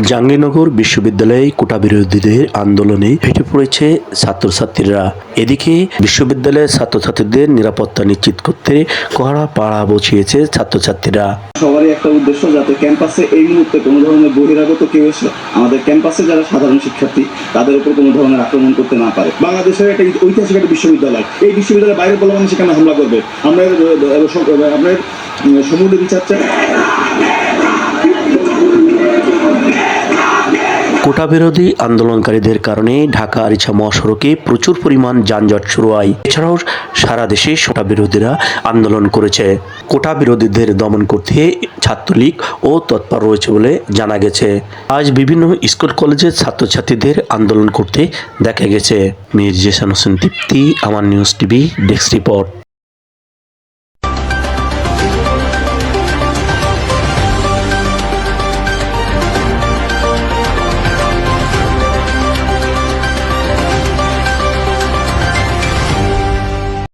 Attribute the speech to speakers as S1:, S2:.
S1: জাহাঙ্গীরনগর বিশ্ববিদ্যালয়ে কোটা বিরোধীদের আন্দোলনে ফেটে পড়েছে ছাত্রছাত্রীরা এদিকে বিশ্ববিদ্যালয়ের ছাত্রছাত্রীদের নিরাপত্তা নিশ্চিত করতে কড়া পাড়া বসিয়েছে ছাত্রছাত্রীরা
S2: সবারই একটা উদ্দেশ্য যাতে ক্যাম্পাসে এই মুহূর্তে কোনো ধরনের বহিরাগত কেউ এসে আমাদের ক্যাম্পাসে যারা সাধারণ শিক্ষার্থী তাদের উপর কোনো ধরনের আক্রমণ করতে না পারে
S3: বাংলাদেশের একটা ঐতিহাসিক একটা বিশ্ববিদ্যালয় এই বিশ্ববিদ্যালয়ের বাইরে বলে মানুষ সেখানে হামলা করবে আমরা আপনার বিচার চাই
S1: কোটা বিরোধী আন্দোলনকারীদের কারণে ঢাকা আরিচা মহাসড়কে প্রচুর পরিমাণ যানজট শুরু হয়। এছাড়াও সারা দেশে কোটা বিরোধীরা আন্দোলন করেছে। কোটা বিরোধীদের দমন করতে ছাত্রলীগ ও তৎপর রয়েছে বলে জানা গেছে। আজ বিভিন্ন স্কুল, কলেজের ছাত্রছাত্রীদের আন্দোলন করতে দেখা গেছে। মীর জেসান হোসেন তৃপ্তি আমার নিউজ টিভি, ডেস্ক রিপোর্ট।